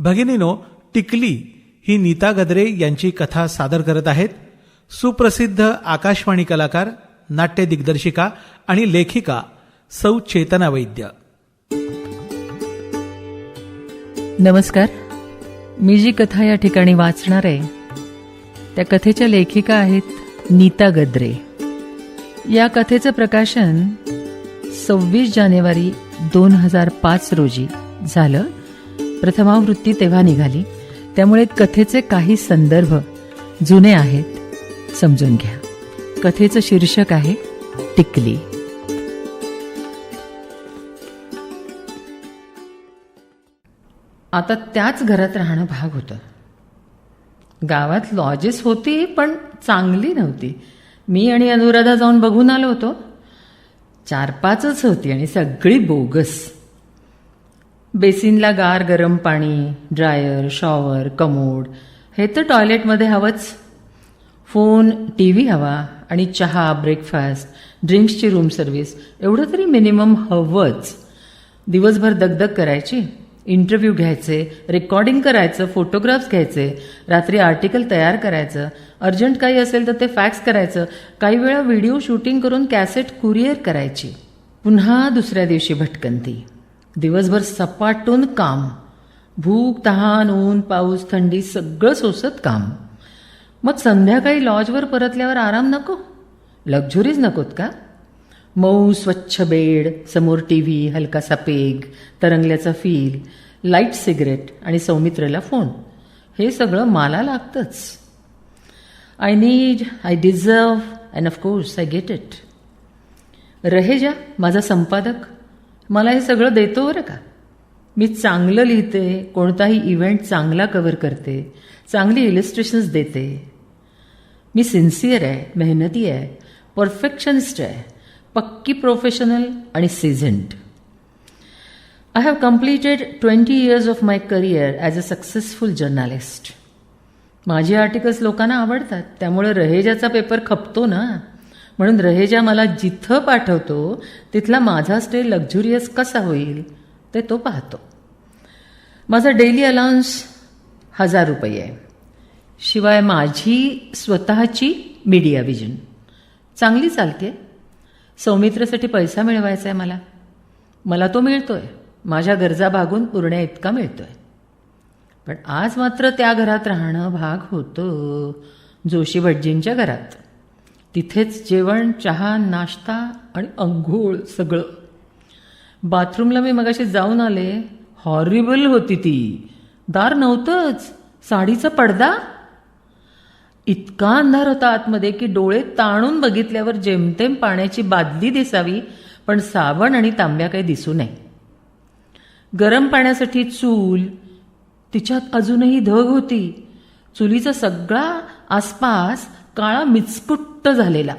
भगिनीनो टिकली ही नीता गद्रे यांची कथा सादर करत आहेत. सुप्रसिद्ध आकाशवाणी कलाकार नाट्य दिग्दर्शिका आणि लेखिका सौ चेतना वैद्य. नमस्कार. मी जी कथा या ठिकाणी वाचणार आहे त्या कथेच्या लेखिका आहेत नीता गद्रे. या कथेचं प्रकाशन सव्वीस जानेवारी दोन हजार पाच रोजी झालं. प्रथमावृत्ती तेव्हा निघाली. त्यामुळे कथेचे काही संदर्भ जुने आहेत समजून घ्या. कथेचं शीर्षक आहे टिकली. आता त्याच घरात राहणं भाग होतं. गावात लॉजेस होती पण चांगली नव्हती. मी आणि अनुराधा जाऊन बघून आलो होतो. चार पाचच होती आणि सगळी बोगस. बेसिनला गार गरम पाणी ड्रायर शॉवर कमोड हे तर टॉयलेटमध्ये हवंच. फोन टी व्ही हवा आणि चहा ब्रेकफास्ट ड्रिंक्सची रूम सर्व्हिस एवढं तरी मिनिमम हवंच. दिवसभर दगदग करायची इंटरव्ह्यू घ्यायचे रेकॉर्डिंग करायचं फोटोग्राफ्स घ्यायचे रात्री आर्टिकल तयार करायचं अर्जंट काही असेल तर ते फॅक्स करायचं काही वेळा व्हिडिओ शूटिंग करून कॅसेट कुरिअर करायची. पुन्हा दुसऱ्या दिवशी भटकंती. दिवसभर सपाटून काम. भूक तहान ऊन पाऊस थंडी सगळं सोसत काम. मग संध्याकाळी लॉजवर परतल्यावर आराम नको? लक्झुरीज नकोत का? मऊ स्वच्छ बेड समोर टी व्ही हलकासा पेग तरंगल्याचा फील लाइट सिगरेट आणि सौमित्रेला फोन हे सगळं मला लागतंच. I need I deserve and of course I get it Raheja माझा संपादक. मला हे सगळं देतो बरं का? मी चांगलं लिहिते कोणताही इव्हेंट चांगला कव्हर करते चांगली इलिस्ट्रेशन्स देते. मी सिन्सिअर आहे मेहनती आहे परफेक्शनिस्ट आहे पक्की प्रोफेशनल आणि सिझंट I have completed twenty years of my career as a successful journalist माझे आर्टिकल्स लोकांना आवडतात त्यामुळे रहेजाचा पेपर खपतो ना म्हणून रहेजा मला जिथं पाठवतो तिथला माझा स्टे लक्झुरियस कसा होईल ते तो पाहतो. माझा डेली अलाउन्स हजार रुपये आहे. शिवाय माझी स्वतःची मीडिया विजन चांगली चालते. सौमित्रसाठी पैसा मिळवायचा आहे मला. मला तो मिळतो आहे माझ्या गरजा भागून पुरण्या इतका आहे पण आज मात्र त्या घरात राहणं भाग होतं. जोशी भटजींच्या घरात. तिथेच जेवण चहा नाश्ता आणि अंघोळ सगळं. बाथरूमला मी मगाशी जाऊन आले. हॉरिबल होती ती. दार नव्हतंच. साडीचा पडदा? इतका अंधार होता आतमध्ये की डोळे ताणून बघितल्यावर जेमतेम पाण्याची बादली दिसावी पण साबण आणि तांब्या काही दिसू नये. गरम पाण्यासाठी चूल तिच्यात अजूनही धग होती. चुलीचा सगळा आसपास काळा मिचकुट्ट झालेला.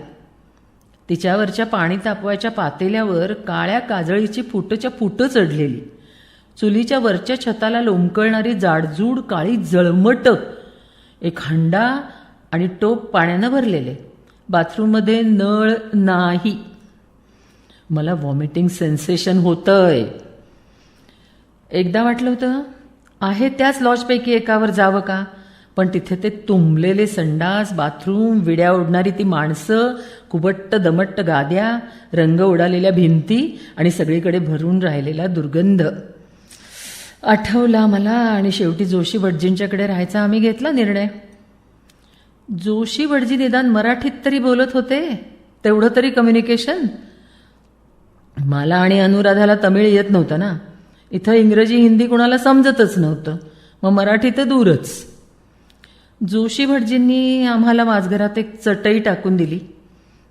तिच्यावरच्या पाणी तापवायच्या पातेल्यावर काळ्या काजळीची फुटच्या फुटं चढलेली चुलीच्या वरच्या छताला लोंबकळणारी जाडजूड काळी जळमट. एक हंडा आणि टोप पाण्यानं भरलेले. बाथरूममध्ये नळ नाही. मला व्हॉमिटिंग सेन्सेशन होतंय. एकदा वाटलं होतं आहे त्याच लॉजपैकी एकावर जावं का? पण तिथे ते तुंबलेले संडास बाथरूम विड्या उडणारी ती माणसं कुबट्ट दमट्ट गाद्या रंग उडालेल्या भिंती आणि सगळीकडे भरून राहिलेला दुर्गंध. आठवला मला आणि शेवटी जोशी भटजींच्याकडे राहायचा आम्ही घेतला निर्णय. जोशी भटजी निदान मराठीत तरी बोलत होते तेवढं तरी कम्युनिकेशन मला आणि अनुराधाला तमिळ येत नव्हतं ना. इथं इंग्रजी हिंदी कुणाला समजतच नव्हतं. मग मराठी तर दूरच. जोशी भटजींनी आम्हाला माझघरात एक चटई टाकून दिली.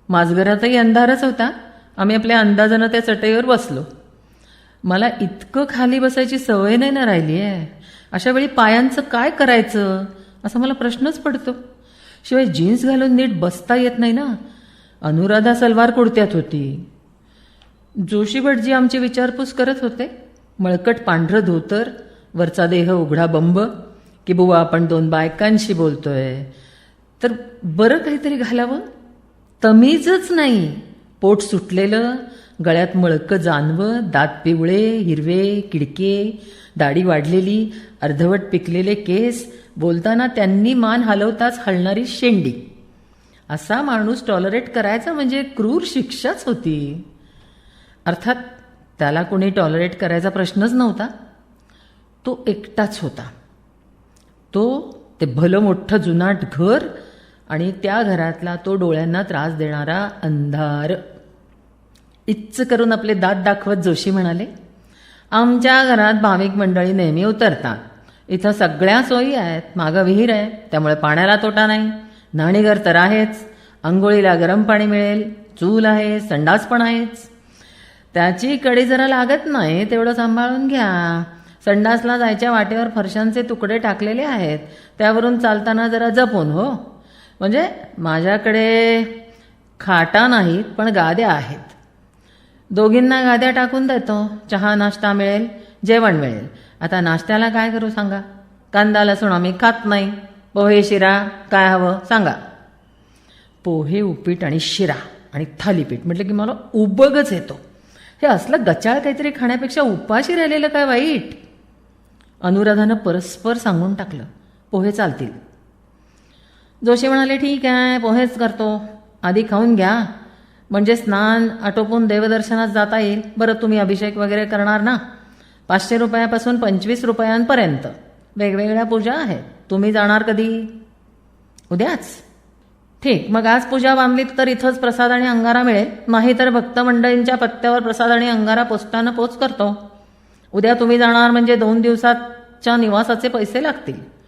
माझघरातही अंधारच होता. आम्ही आपल्या अंदाजानं त्या चटईवर बसलो. मला इतकं खाली बसायची सवय नाही ना राहिली आहे. अशा वेळी पायांचं काय करायचं? असा मला प्रश्नच पडतो. शिवाय जीन्स घालून नीट बसता येत नाही ना. अनुराधा सलवार कुडत्यात होती. जोशी भटजी आमची विचारपूस करत होते. मळकट पांढरं धोतर वरचा देह उघडा बंब की बुवा आपण दोन बायकांशी बोलतोय. तर बरं काहीतरी घालावं? तमीजच नाही. पोट सुटलेलं गळ्यात मळकं जानवं दात पिवळे हिरवे किडके दाढी वाढलेली अर्धवट पिकलेले केस बोलताना त्यांनी मान हलवताच हलणारी शेंडी. असा माणूस टॉलरेट करायचा म्हणजे क्रूर शिक्षाच होती. अर्थात त्याला कोणी टॉलरेट करायचा प्रश्नच नव्हता. तो एकटाच होता. तो ते भलं मोठं जुनाट घर आणि त्या घरातला तो डोळ्यांना त्रास देणारा अंधार. इच्च करून आपले दात दाखवत जोशी म्हणाले आमच्या घरात भाविक मंडळी नेहमी उतरतात. इथं सगळ्या सोयी आहेत मागं विहीर आहे त्यामुळे पाण्याला तोटा नाही. न्हाणीघर तर आहेच. आंघोळीला गरम पाणी मिळेल. चूल आहे संडास पण आहेच. त्याची कडी जरा लागत नाही तेवढं सांभाळून घ्या. संडासला जायच्या वाटेवर फरशांचे तुकडे टाकलेले आहेत. त्यावरून चालताना जरा जपून हो. म्हणजे माझ्याकडे खाटा नाहीत पण गाद्या आहेत. दोघींना गाद्या टाकून देतो. चहा नाश्ता मिळेल जेवण मिळेल. आता नाश्त्याला काय करू सांगा? कांदा लसूण आम्ही खात नाही. पोहे शिरा काय हवं सांगा. पोहे उपीट आणि शिरा आणि थालीपीठ म्हटलं की मला उबगच येतो. हे असलं गचाळ काहीतरी खाण्यापेक्षा उपाशी राहिलेलं काय वाईट? अनुराधानं परस्पर सांगून टाकलं पोहे चालतील. जोशी म्हणाले ठीक आहे पोहेच करतो. आधी खाऊन घ्या. म्हणजे स्नान आटोपून देवदर्शनात जाता येईल. बरं तुम्ही अभिषेक वगैरे करणार ना? पाचशे रुपयापासून पंचवीस रुपयांपर्यंत. वेगवेगळ्या पूजा आहेत. तुम्ही जाणार कधी? उद्याच. ठीक मग आज पूजा बांधलीत तर इथंच प्रसाद आणि अंगारा मिळेल. नाहीतर भक्त मंडळींच्या पत्त्यावर प्रसाद आणि अंगारा पोस्टानं पोच करतो. उद्या तुम्ही जाणार म्हणजे दोन दिवसाच्या निवासाचे पैसे लागतील.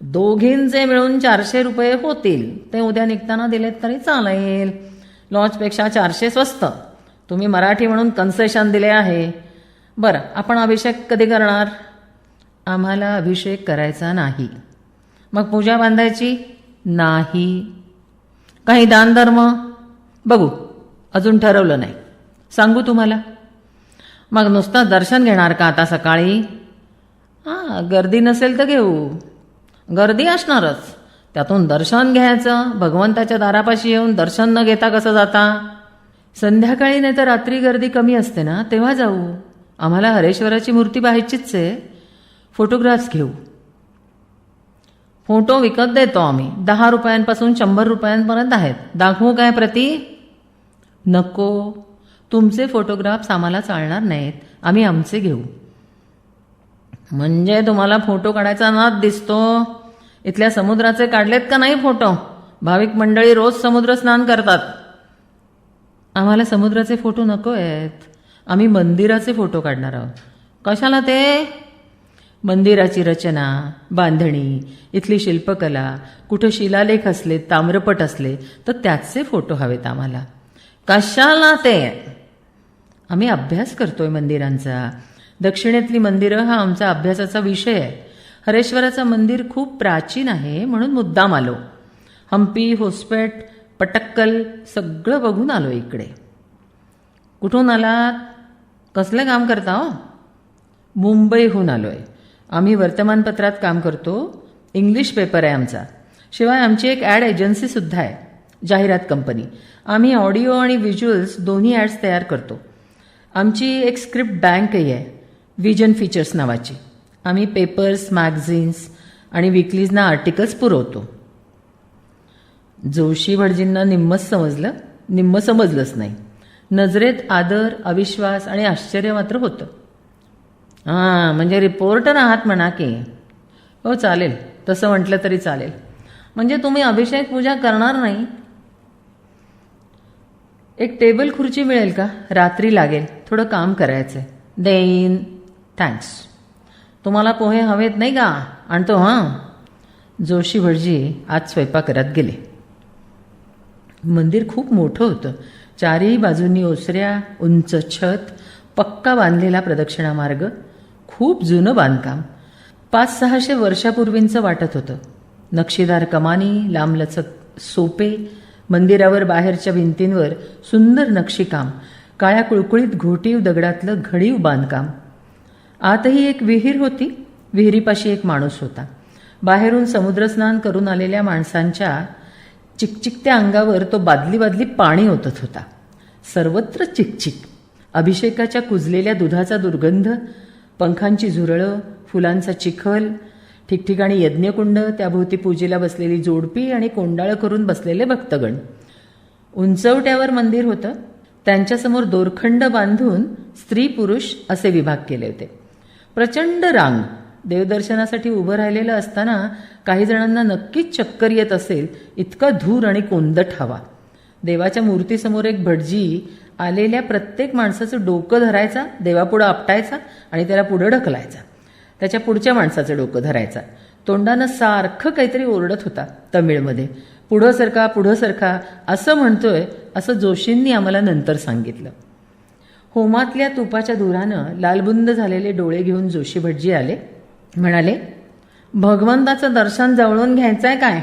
दोघींचे मिळून चारशे रुपये होतील. ते उद्या निघताना दिलेत तरी चालेल. लॉजपेक्षा चारशे स्वस्त. तुम्ही मराठी म्हणून कन्सेशन दिले आहे. बरं आपण अभिषेक कधी करणार? आम्हाला अभिषेक करायचा नाही. मग पूजा बांधायची? नाही. काही दानधर्म? बघू अजून ठरवलं नाही. सांगू तुम्हाला. मग नुसतं दर्शन घेणार का आता सकाळी? हां गर्दी नसेल तर घेऊ. गर्दी असणारच. त्यातून दर्शन घ्यायचं भगवंताच्या दारापाशी येऊन दर्शन न घेता कसं जाता? संध्याकाळी नाही तर रात्री गर्दी कमी असते ना तेव्हा जाऊ. आम्हाला हरेश्वराची मूर्ती पाहायचीच आहे. फोटोग्राफ्स घेऊ. फोटो विकत देतो आम्ही. दहा रुपयांपासून शंभर रुपयांपर्यंत आहेत. दाखवू काय प्रती? नको. तुमचे फोटोग्राफ्स आम्हाला चालणार नाहीत. आम्ही आमचे घेऊ. म्हणजे तुम्हाला फोटो काढायचा नाद दिसतो. इथल्या समुद्राचे काढलेत का नाही फोटो? भाविक मंडळी रोज समुद्र स्नान करतात. आम्हाला समुद्राचे फोटो नको आहेत. आम्ही मंदिराचे फोटो काढणार आहोत. कशाला ते? मंदिराची रचना बांधणी इथली शिल्पकला कुठं शिलालेख असले ताम्रपट असले तर त्याचे फोटो हवेत आम्हाला. कशाला ते? आम्ही अभ्यास करतोय मंदिरांचा. दक्षिणेतली मंदिरं हा आमचा अभ्यासाचा विषय आहे. हरेश्वराचं मंदिर खूप प्राचीन आहे म्हणून मुद्दाम आलो. हम्पी होसपेट पटक्कल सगळं बघून आलो इकडे. कुठून आलात? कसलं काम करता हो? मुंबईहून आलो आहे आम्ही वर्तमानपत्रात काम करतो. इंग्लिश पेपर आहे आमचा. शिवाय आमची एक ॲड एजन्सीसुद्धा आहे. जाहिरात कंपनी. आम्ही ऑडिओ आणि व्हिज्युअल्स दोन्ही ॲड्स तयार करतो. आमची एक स्क्रिप्ट बँकही आहे विजन फीचर्स नावाची. आम्ही पेपर्स मॅगझिन्स आणि विकलीजना आर्टिकल्स पुरवतो. जोशी भटजींना निम्मच समजलं निम्म समजलंच नाही. नजरेत आदर अविश्वास आणि आश्चर्य मात्र होतं. हां म्हणजे रिपोर्टर आहात म्हणा की. हो चालेल. तसं म्हटलं तरी चालेल. म्हणजे तुम्ही अभिषेक पूजा करणार नाही एक टेबल खुर्ची मिळेल का? रात्री लागेल. थोडं काम करायचं आहे देईन. थँक्स तुम्हाला पोहे हवेत नाही का? आणतो हां? जोशी भटजी आज स्वयंपाकघरात गेले. मंदिर खूप मोठं होतं. चारही बाजूंनी ओसऱ्या उंच छत पक्का बांधलेला प्रदक्षिणा मार्ग खूप जुनं बांधकाम. पाच सहाशे वर्षापूर्वींचं वाटत होतं. नक्षीदार कमानी लांबलचक सोपे मंदिरावर बाहेरच्या भिंतींवर सुंदर नक्षीकाम काळ्या कुळकुळीत घोटीव दगडातलं घडीव बांधकाम. आतही एक विहीर होती विहिरीपाशी एक माणूस होता. बाहेरून समुद्रस्नान करून आलेल्या माणसांच्या चिकचिकत्या अंगावर तो बादली बादली पाणी ओतत होता. सर्वत्र चिकचिक. अभिषेकाच्या कुजलेल्या दुधाचा दुर्गंध पंखांची झुरळं फुलांचा चिखल ठिकठिकाणी यज्ञकुंड त्याभोवती पूजेला बसलेली जोडपी आणि कोंडाळं करून बसलेले भक्तगण. उंचवट्यावर मंदिर होतं. त्यांच्यासमोर दोरखंड बांधून स्त्री पुरुष असे विभाग केले होते. प्रचंड रांग. देवदर्शनासाठी उभं राहिलेलं असताना काही जणांना नक्कीच चक्कर येत असेल इतका धूर आणि कोंदट हवा. देवाच्या मूर्तीसमोर एक भटजी आलेल्या प्रत्येक माणसाचं डोकं धरायचा देवापुढं आपटायचा आणि त्याला पुढं ढकलायचा. त्याच्या पुढच्या माणसाचं डोकं धरायचा. तोंडानं सारखं काहीतरी ओरडत होता तमिळमध्ये. पुढं सरका पुढं सरका असं म्हणतोय असं जोशींनी आम्हाला नंतर सांगितलं. होमातल्या तुपाच्या धुरानं लालबुंद झालेले डोळे घेऊन जोशी भटजी आले. म्हणाले भगवंताचं दर्शन जवळून घ्यायचंय काय?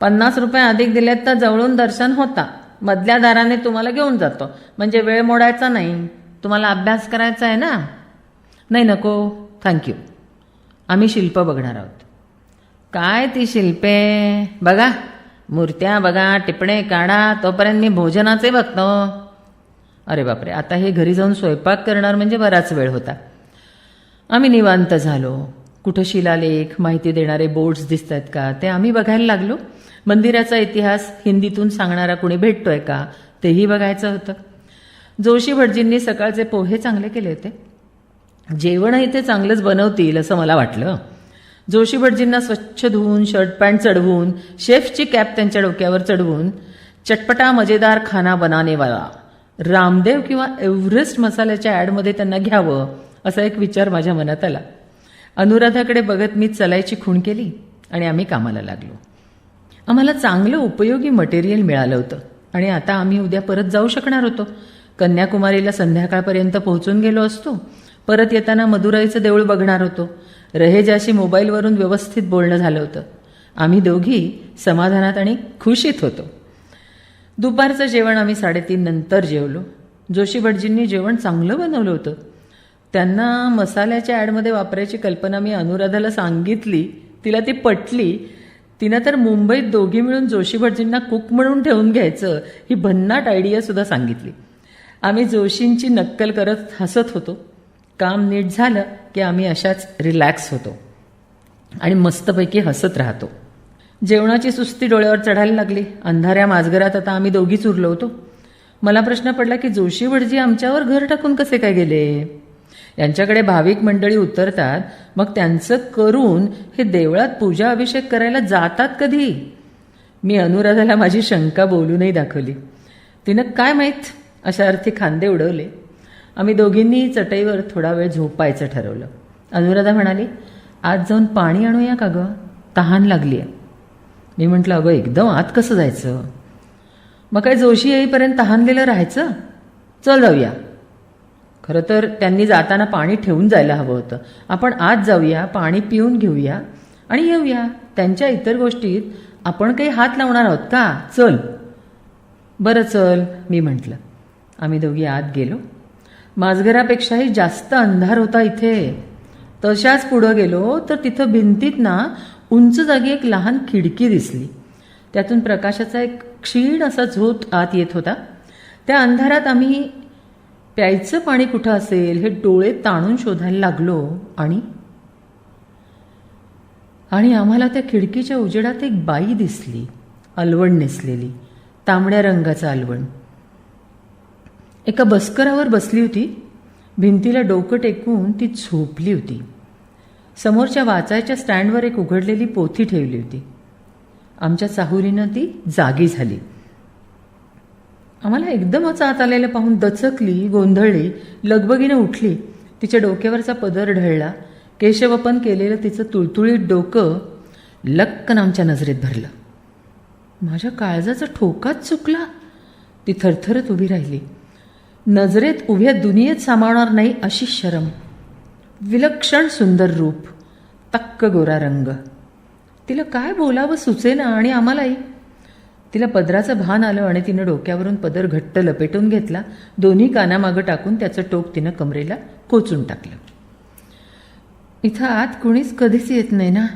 पन्नास रुपये अधिक दिलेत तर जवळून दर्शन होता. मधल्या दाराने तुम्हाला घेऊन जातो. म्हणजे वेळ मोडायचा नाही. तुम्हाला अभ्यास करायचा आहे ना? नाही नको. थँक्यू आम्ही शिल्प बघणार आहोत. काय ती शिल्पे? बघा. मूर्त्या बघा टिपणे काढा तोपर्यंत मी भोजनाचे बघतो. अरे बापरे आता हे घरी जाऊन स्वयंपाक करणार म्हणजे बराच वेळ होता. आम्ही निवांत झालो. कुठं शिलालेख माहिती देणारे बोर्ड्स दिसत आहेत का? ते आम्ही बघायला लागलो. मंदिराचा इतिहास हिंदीतून सांगणारा कुणी भेटतोय का? तेही बघायचं होतं. जोशी भटजींनी सकाळचे पोहे चांगले केले होते. जेवणही ते चांगलंच बनवतील असं मला वाटलं. जोशी भटजींना स्वच्छ धुवून शर्ट पॅन्ट चढवून शेफची कॅप त्यांच्या डोक्यावर चढवून चटपटा मजेदार खाना बनानेवाला रामदेव किंवा एव्हरेस्ट मसाल्याच्या ॲडमध्ये त्यांना घ्यावं असा एक विचार माझ्या मनात आला. अनुराधाकडे बघत मी चलायची खूण केली आणि आम्ही कामाला लागलो. आम्हाला चांगलं उपयोगी मटेरियल मिळालं होतं आणि आता आम्ही उद्या परत जाऊ शकणार होतो. कन्याकुमारीला संध्याकाळपर्यंत पोहोचून गेलो असतो. परत येताना मदुराईचं देऊळ बघणार होतो. रहेजाशी मोबाईलवरून व्यवस्थित बोलणं झालं होतं. आम्ही दोघी समाधानात आणि खुशीत होतो. दुपारचं जेवण आम्ही साडेतीन नंतर जेवलो. जोशी भटजींनी जेवण चांगलं बनवलं होतं. त्यांना मसाल्याच्या ॲडमध्ये वापरायची कल्पना मी अनुराधाला सांगितली. तिला ती पटली. तिनं तर मुंबईत दोघी मिळून जोशी भटजींना कुक म्हणून ठेवून घ्यायचं ही भन्नाट आयडियासुद्धा सांगितली. आम्ही जोशींची नक्कल करत हसत होतो. काम नीट झालं की आम्ही अशाच रिलॅक्स होतो. आणि मस्तपैकी हसत राहतो. जेवणाची सुस्ती डोळ्यावर चढायला लागली. अंधाऱ्या माजगरात आता आम्ही दोघीच उरलो होतो. मला प्रश्न पडला की जोशी भटजी आमच्यावर घर टाकून कसे काय गेले? यांच्याकडे भाविक मंडळी उतरतात. मग त्यांचं करून हे देवळात पूजा अभिषेक करायला जातात कधी? मी अनुराधाला माझी शंका बोलूनही दाखवली. तिनं काय माहीत? अशा अर्थी खांदे उडवले. आम्ही दोघींनी चटईवर थोडा वेळ झोपायचं ठरवलं. अनुराधा म्हणाली आज जाऊन पाणी आणूया का गं? तहान लागली आहे मी म्हटलं अगं एकदम आत कसं जायचं? मग काय जोशी येईपर्यंत तहानलेलं राहायचं? चल जाऊया. खरं तर त्यांनी जाताना पाणी ठेवून जायला हवं होतं. आपण आज जाऊया पाणी पिऊन घेऊया आणि येऊया. त्यांच्या इतर गोष्टीत आपण काही हात लावणार आहोत का? चल. बरं चल मी म्हटलं. आम्ही दोघी आत गेलो. माझघरापेक्षाही जास्त अंधार होता इथे. तशाच पुढं गेलो तर तिथं भिंतीत ना उंच जागी एक लहान खिडकी दिसली. त्यातून प्रकाशाचा एक क्षीण असा झोत आत येत होता. त्या अंधारात आम्ही प्यायचं पाणी कुठं असेल हे डोळे ताणून शोधायला लागलो आणि आणि आम्हाला त्या खिडकीच्या उजेडात एक बाई दिसली अलवण नेसलेली तांबड्या रंगाचं अलवण. एका बस्करावर बसली होती. भिंतीला डोकं टेकून ती झोपली होती. समोरच्या वाचायच्या स्टँडवर एक उघडलेली पोथी ठेवली होती. आमच्या चाहुरीनं ती जागी झाली. आम्हाला एकदमच आत आलेलं पाहून दचकली गोंधळली लगबगीनं उठली. तिच्या डोक्यावरचा पदर ढळला. केशवपन केलेलं तिचं तुळतुळीत डोकं लक्कन आमच्या नजरेत भरलं. माझ्या काळजाचा ठोकाच चुकला. ती थरथरत उभी राहिली. नजरेत उभ्या दुनियेत सामावणार नाही अशी शरम. विलक्षण सुंदर रूप. तक्क गोरा रंग. तिला काय बोलावं सुचेना आणि आम्हालाही. तिला पदराचं भान आलं आणि तिनं डोक्यावरून पदर घट्ट लपेटून घेतला. दोन्ही कानामागं टाकून त्याचं टोक तिनं कमरेला कोचून टाकलं. इथं आत कुणीच कधीच येत नाही ना?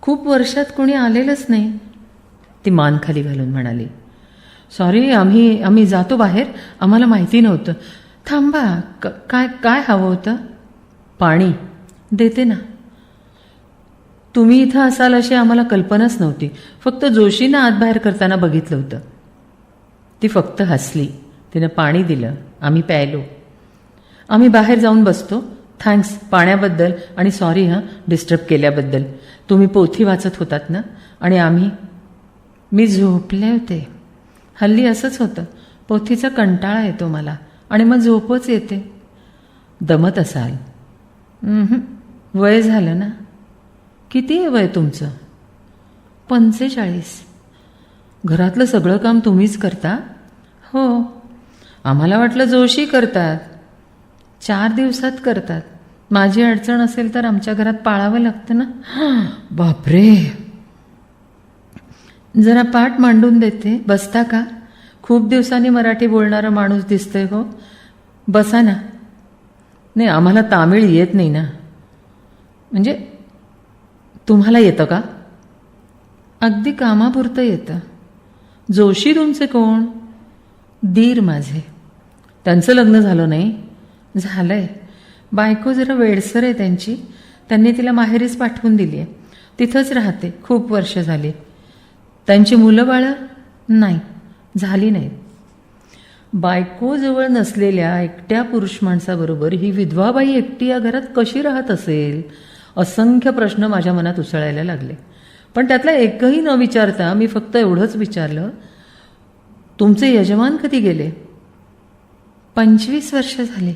खूप वर्षात कुणी आलेलंच नाही. ती मान खाली घालून म्हणाली सॉरी आम्ही आम्ही जातो बाहेर. आम्हाला माहिती नव्हतं. थांबा क- काय काय हवं होतं? पाणी. देते ना. तुम्ही इथं असाल अशी आम्हाला कल्पनाच नव्हती. फक्त जोशीनं आत बाहेर करताना बघितलं होतं. ती फक्त हसली. तिनं पाणी दिलं. आम्ही प्यायलो. आम्ही बाहेर जाऊन बसतो. थँक्स पाण्याबद्दल. आणि सॉरी हां डिस्टर्ब केल्याबद्दल. तुम्ही पोथी वाचत होतात ना? आणि आम्ही मी झोपले होते. हल्ली असंच होतं. पोथीचा कंटाळा येतो मला आणि मग झोपच येते. दमत असाल. वय झालं ना? किती आहे वय तुमचं? पंचेचाळीस. घरातलं सगळं काम तुम्हीच करता? हो. आम्हाला वाटलं जोशी करतात. चार दिवसात करतात. माझी अडचण असेल तर आमच्या घरात पाळावं लागतं ना? बापरे! जरा पाठ मांडून देते. बसता का? खूप दिवसांनी मराठी बोलणारा माणूस दिसतोय हो. बसा ना. नाही आम्हाला तामिळ येत नाही ना. म्हणजे तुम्हाला येतं का? अगदी कामापुरतं येतं. जोशी तुमचे कोण? दीर माझे. त्यांचं लग्न झालं नाही? झालं आहे बायको जरा वेडसर आहे त्यांची. त्यांनी तिला माहेरीच पाठवून दिली आहे तिथंच राहते. खूप वर्ष झाली. त्यांची मुलं बाळं? नाही झाली नाहीत. बायकोजवळ नसलेल्या एकट्या पुरुष माणसाबरोबर ही विधवाबाई एकटी या घरात कशी राहत असेल? असंख्य प्रश्न माझ्या मनात उसळायला लागले. पण त्यातला एकही न विचारता मी फक्त एवढंच विचारलं तुमचे यजमान कधी गेले? पंचवीस वर्ष झाले.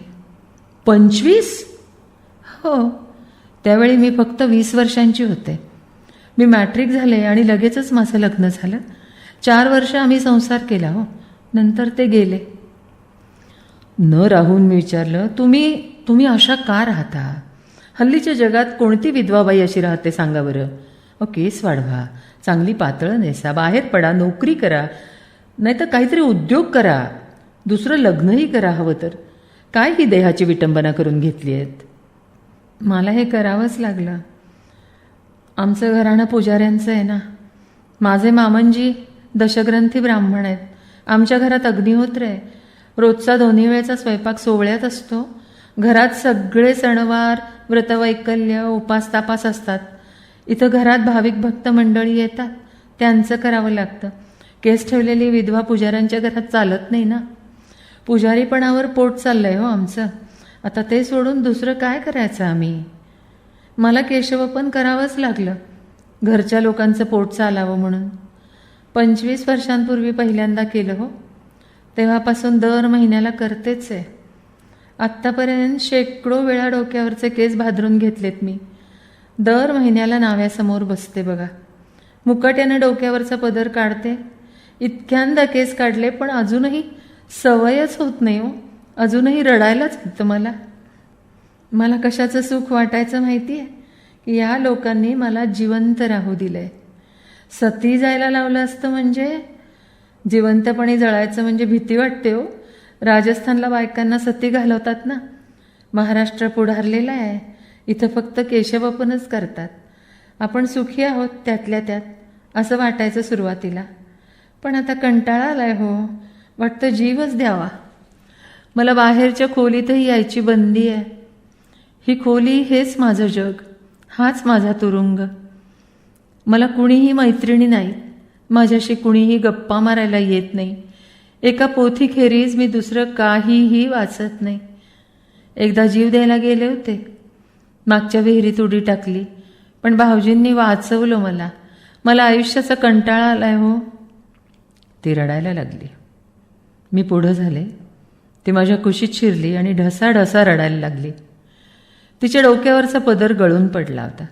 पंचवीस? हो त्यावेळी मी फक्त वीस वर्षांची होते. मी मॅट्रिक झाले आणि लगेचच माझं लग्न झालं. चार वर्ष आम्ही संसार केला हो. नंतर ते गेले. न राहून मी विचारलं तुम्ही तुम्ही अशा का राहता? हल्लीच्या जगात कोणती विधवाबाई अशी राहते सांगा बरं. अ केस वाढवा चांगली पातळं नेसा बाहेर पडा नोकरी करा नाहीतर काहीतरी उद्योग करा दुसरं लग्नही करा हवं तर. काय ही देहाची विटंबना करून घेतली आहेत? मला हे करावंच लागलं. आमचं घराणं पुजाऱ्यांचं आहे ना. माझे मामनजी दशग्रंथी ब्राह्मण आहेत. आमच्या घरात अग्निहोत्र आहे. रोजचा दोन्ही वेळेचा स्वयंपाक सोहळ्यात असतो. घरात सगळे सणवार व्रतवैकल्य उपासतापास असतात. इथं घरात भाविक भक्त मंडळी येतात. त्यांचं करावं लागतं. केस ठेवलेली विधवा पुजाऱ्यांच्या घरात चालत नाही ना. पुजारीपणावर पोट चाललंय हो आमचं. आता ते सोडून दुसरं काय करायचं आम्ही? मला केशवपण करावंच लागलं. घरच्या लोकांचं पोट चालावं म्हणून. पंचवीस वर्षांपूर्वी पहिल्यांदा केलं हो. तेव्हापासून दर महिन्याला करतेच आहे. आत्तापर्यंत शेकडो वेळा डोक्यावरचे केस भादरून घेतलेत मी. दर महिन्याला नाव्यासमोर बसते बघा. मुकाट्यानं डोक्यावरचा पदर काढते. इतक्यांदा केस काढले पण अजूनही सवयच होत नाही हो. अजूनही रडायलाच होतं मला. मला कशाचं सुख वाटायचं माहिती आहे की या लोकांनी मला जिवंत राहू दिलंय. सती जायला लावलं असतं म्हणजे? जिवंतपणे जळायचं म्हणजे भीती वाटते हो. राजस्थानला बायकांना सती घालवतात ना? महाराष्ट्र पुढारलेला आहे. इथं फक्त केशवपनच करतात. आपण सुखी आहोत त्यातल्या त्यात असं वाटायचं सुरुवातीला. पण आता कंटाळा आलाय हो. वाटतं जीवच द्यावा. मला बाहेरच्या खोलीतही यायची बंदी आहे. ही खोली हेच माझं जग हाच माझा तुरुंग. मला कुणीही मैत्रिणी नाही माझ्याशी कुणीही गप्पा मारायला येत नाही. एका पोथीखेरीज मी दुसरं काहीही वाचत नाही. एकदा जीव द्यायला गेले होते. मागच्या विहिरीत उडी टाकली पण भाऊजींनी वाचवलं मला. मला आयुष्याचा कंटाळा आलाय हो. ती रडायला लागली. मी पुढं झाले. ती माझ्या कुशीत शिरली आणि ढसा ढसा रडायला लागली. तिच्या डोक्यावरचा पदर गळून पडला होता.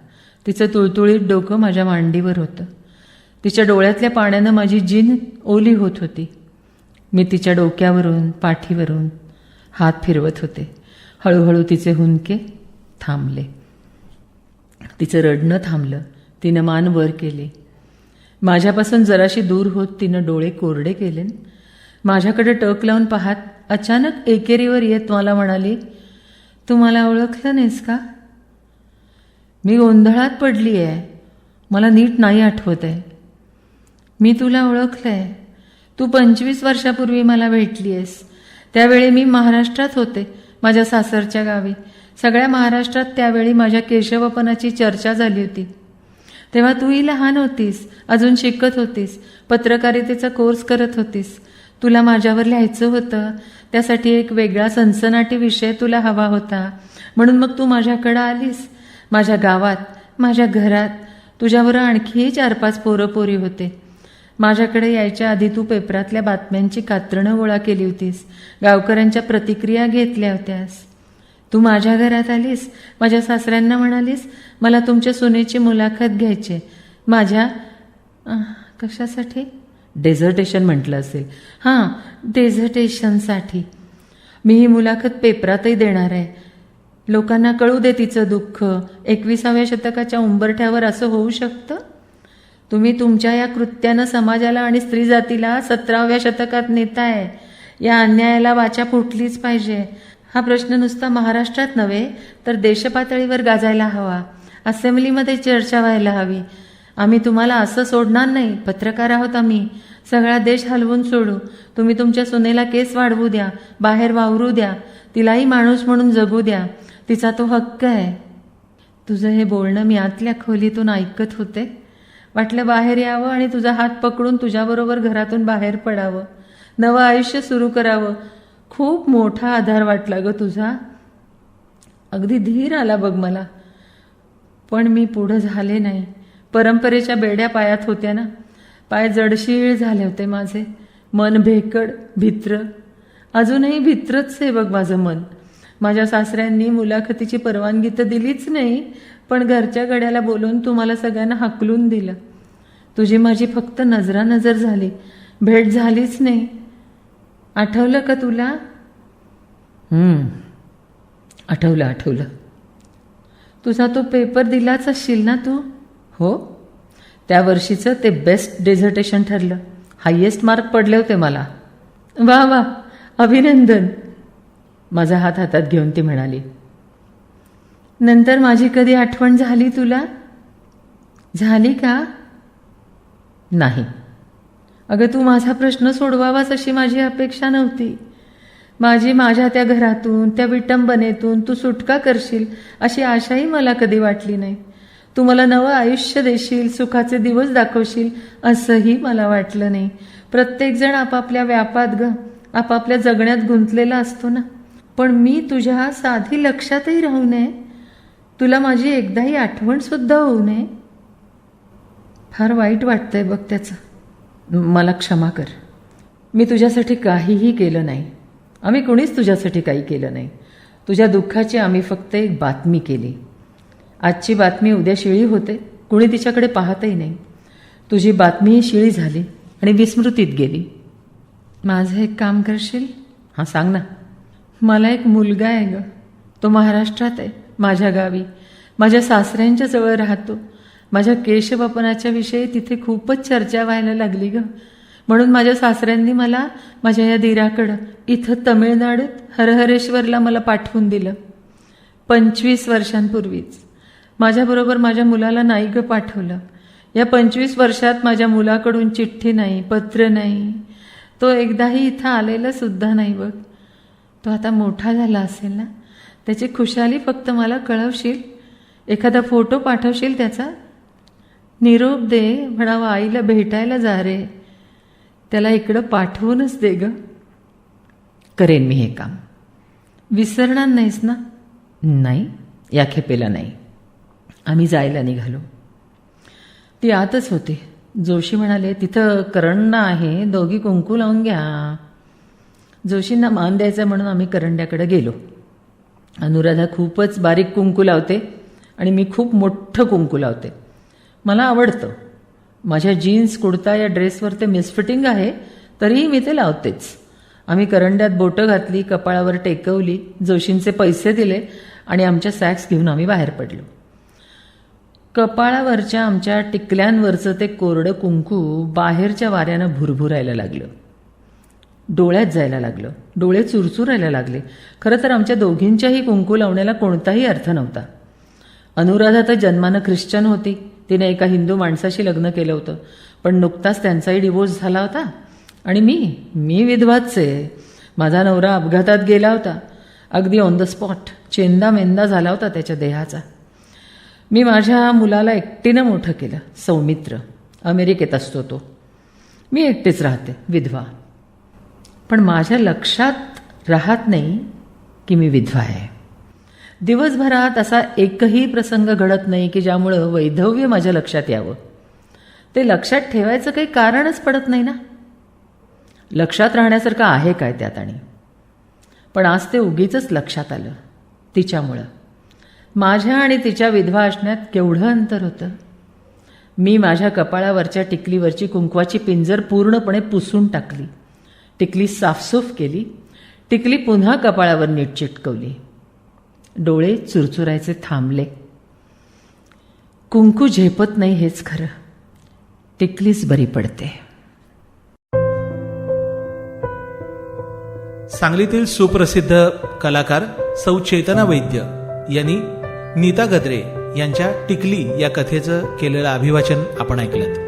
तिचं तुळतुळीत डोकं माझ्या मांडीवर होतं. तिच्या डोळ्यातल्या पाण्यानं माझी जीन ओली होत होती. मी तिच्या डोक्यावरून पाठीवरून हात फिरवत होते. हळूहळू तिचे हुंदके थांबले. तिचं रडणं थांबलं. तिनं मान वर केले. माझ्यापासून जराशी दूर होत तिनं डोळे कोरडे केले माझ्याकडे टक लावून पाहत अचानक एकेरीवर येत मला म्हणाली तू मला ओळखलं नाहीस का? मी गोंधळात पडली आहे. मला नीट नाही आठवत आहे मी तुला ओळखलं आहे तू पंचवीस वर्षापूर्वी मला भेटली आहेस. त्यावेळी मी महाराष्ट्रात होते माझ्या सासरच्या गावी. सगळ्या महाराष्ट्रात त्यावेळी माझ्या केशवपनाची चर्चा झाली होती. तेव्हा तूही लहान होतीस अजून शिकत होतीस पत्रकारितेचा कोर्स करत होतीस. तुला माझ्यावर लिहायचं होतं. त्यासाठी एक वेगळा सनसनाटी विषय तुला हवा होता. म्हणून मग तू माझ्याकडं आलीस. माझ्या गावात माझ्या घरात. तुझ्यावर आणखी चार पाच पोरं पोरी होते. माझ्याकडे यायच्या आधी तू पेपरातल्या बातम्यांची कात्रणं गोळा केली होतीस. गावकऱ्यांच्या प्रतिक्रिया घेतल्या होत्यास. तू माझ्या घरात आलीस. माझ्या सासऱ्यांना म्हणालीस मला तुमच्या सुनेची मुलाखत घ्यायची माझ्या कशासाठी? डेझर्टेशन म्हटलं असेल. हां डेझर्टेशनसाठी मी ही मुलाखत पेपरातही देणार आहे. लोकांना कळू दे तिचं दुःख. एकविसाव्या शतकाच्या उंबरठ्यावर असं होऊ शकतं? तुम्ही तुमच्या या कृत्यानं समाजाला आणि स्त्री जातीला सतराव्या शतकात नेताय. या अन्यायाला वाचा फुटलीच पाहिजे. हा प्रश्न नुसता महाराष्ट्रात नव्हे तर देशपातळीवर गाजायला हवा. असेंब्लीमध्ये चर्चा व्हायला हवी. आम्ही तुम्हाला असं सोडणार नाही. पत्रकार आहोत आम्ही. सगळा देश हलवून सोडू. तुम्ही तुमच्या सुनेला केस वाढवू द्या. बाहेर वावरू द्या. तिलाही माणूस म्हणून जगू द्या. तिचा तो हक्क आहे. तुझं हे बोलणं मी आतल्या खोलीतून ऐकत होते. वाटलं बाहेर यावं आणि तुझा हात पकडून तुझ्याबरोबर घरातून बाहेर पडावं. नवं आयुष्य सुरू करावं. खूप मोठा आधार वाटला ग तुझा. अगदी धीर आला बघ मला. पण मी पुढं झाले नाही. परंपरेच्या बेड्या पायात होत्या ना. पाय जडशीळ झाले होते माझे. मन भेकड भित्र. अजूनही भित्रच आहे बघ माझं मन. माझ्या सासऱ्यांनी मुलाखतीची परवानगी तर दिलीच नाही पण घरच्या गड्याला बोलून तुम्हाला सगळ्यांना हाकलून दिलं. तुझी माझी फक्त नजरानजर झाली. भेट झालीच नाही. आठवलं का तुला? आठवलं आठवलं. तुझा तो पेपर दिलाच असशील ना तू? हो? त्या वर्षीचं ते बेस्ट डेझर्टेशन ठरलं. हायेस्ट मार्क पडले होते मला. वा वा. अभिनंदन. माझा हात हातात घेऊन ती म्हणाली. नंतर माझी कधी आठवण झाली तुला? झाली का? नाही. अगं तू माझा प्रश्न सोडवावास अशी माझी अपेक्षा नव्हती. माझी माझ्या त्या घरातून त्या विटंबनेतून तू सुटका करशील अशी आशाही मला कधी वाटली नाही. तू मला नवं आयुष्य देशील सुखाचे दिवस दाखवशील असंही मला वाटलं नाही. प्रत्येकजण आपापल्या व्यापात ग आपापल्या जगण्यात गुंतलेला असतो ना. पण मी तुझ्या साधी लक्षातही राहू नये. तुला माझी एकदाही आठवण सुद्धा होऊ नये. फार वाईट वाटतंय बघ त्याचं. मला क्षमा कर. मी तुझ्यासाठी काहीही केलं नाही. आम्ही कुणीच तुझ्यासाठी काही केलं नाही. तुझ्या दुःखाची आम्ही फक्त एक बातमी केली. आजची बातमी उद्या शिळी होते. कुणी तिच्याकडे पाहतही नाही. तुझी बातमीही शिळी झाली आणि विस्मृतीत गेली. माझं एक काम करशील? हां सांग ना. मला एक मुलगा आहे ग. तो महाराष्ट्रात आहे माझ्या गावी. माझ्या सासऱ्यांच्या जवळ राहतो. माझ्या केशबापनाच्या विषयी तिथे खूपच चर्चा व्हायला लागली ग. म्हणून माझ्या सासऱ्यांनी मला माझ्या या दिराकडं इथं तमिळनाडूत हरहरेश्वरला मला पाठवून दिलं. पंचवीस वर्षांपूर्वीच. माझ्याबरोबर माझ्या मुलाला नाही ग पाठवलं. या पंचवीस वर्षात माझ्या मुलाकडून चिठ्ठी नाही पत्र नाही. तो एकदाही इथं आलेला सुद्धा नाही बघ. तो आता मोठा झाला असेल ना? त्याची खुशाली फक्त मला कळवशील? एखादा फोटो पाठवशील त्याचा? निरोप दे म्हणावं आईला भेटायला जा रे. त्याला इकडं पाठवूनच दे ग. करेन मी हे काम. विसरणार नाहीस ना? नाही या खेपेला नाही. आम्ही जायला निघालो. ती आतच होती. जोशी म्हणाले तिथं करंडा आहे दोघी कुंकू लावून घ्या. जोशींना मान द्यायचा म्हणून आम्ही करंड्याकडे गेलो. अनुराधा खूपच बारीक कुंकू लावते आणि मी खूप मोठं कुंकू लावते. मला आवडतं. माझ्या जीन्स कुडता या ड्रेसवर ते मिसफिटिंग आहे तरीही मी ते लावतेच. आम्ही करंड्यात बोटं घातली कपाळावर टेकवली जोशींचे पैसे दिले आणि आमच्या सॅक्स घेऊन आम्ही बाहेर पडलो. कपाळावरच्या आमच्या टिकल्यांवरचं ते कोरडं कुंकू बाहेरच्या वाऱ्यानं भुरभुरायला लागलं. डोळ्यात जायला लागलं. डोळे चुरचुरायला लागले. खरं तर आमच्या दोघींच्याही कुंकू लावण्याला कोणताही अर्थ नव्हता. अनुराधा तर जन्मानं ख्रिश्चन होती. तिने एका हिंदू माणसाशी लग्न केलं होतं. पण नुकताच त्यांचाही डिवोर्स झाला होता. आणि मी मी विधवाच आहे. माझा नवरा अपघातात गेला होता. अगदी ऑन द स्पॉट चेंदा मेंदा झाला होता त्याच्या देहाचा. मी माझ्या मुलाला एकटीनं मोठं केलं सौमित्र. अमेरिकेत असतो तो. मी एकटीच राहते विधवा. पण माझ्या लक्षात राहत नाही की मी विधवा आहे. दिवसभरात असा एकही प्रसंग घडत नाही की ज्यामुळं वैधव्य माझ्या लक्षात यावं. ते लक्षात ठेवायचं काही कारणच पडत नाही ना? लक्षात राहण्यासारखं आहे काय त्यात आणि? पण आज ते उगीच लक्षात आलं तिच्यामुळं. माझ्या आणि तिच्या विधवा असण्यात केवढं अंतर होतं? मी माझ्या कपाळावरच्या टिकलीवरची कुंकवाची पिंजर पूर्णपणे पुसून टाकली. टिकली साफसूफ केली. टिकली पुन्हा कपाळावर नीट चिटकवली. डोळे चुरचुरायचे थांबले. कुंकू झेपत नाही हेच खरं. टिकलीच बरी पडते. सांगलीतील सुप्रसिद्ध कलाकार सौ चेतना वैद्य यांनी नीता गद्रे यांच्या टिकली या कथेचं केलेलं अभिवाचन आपण ऐकलं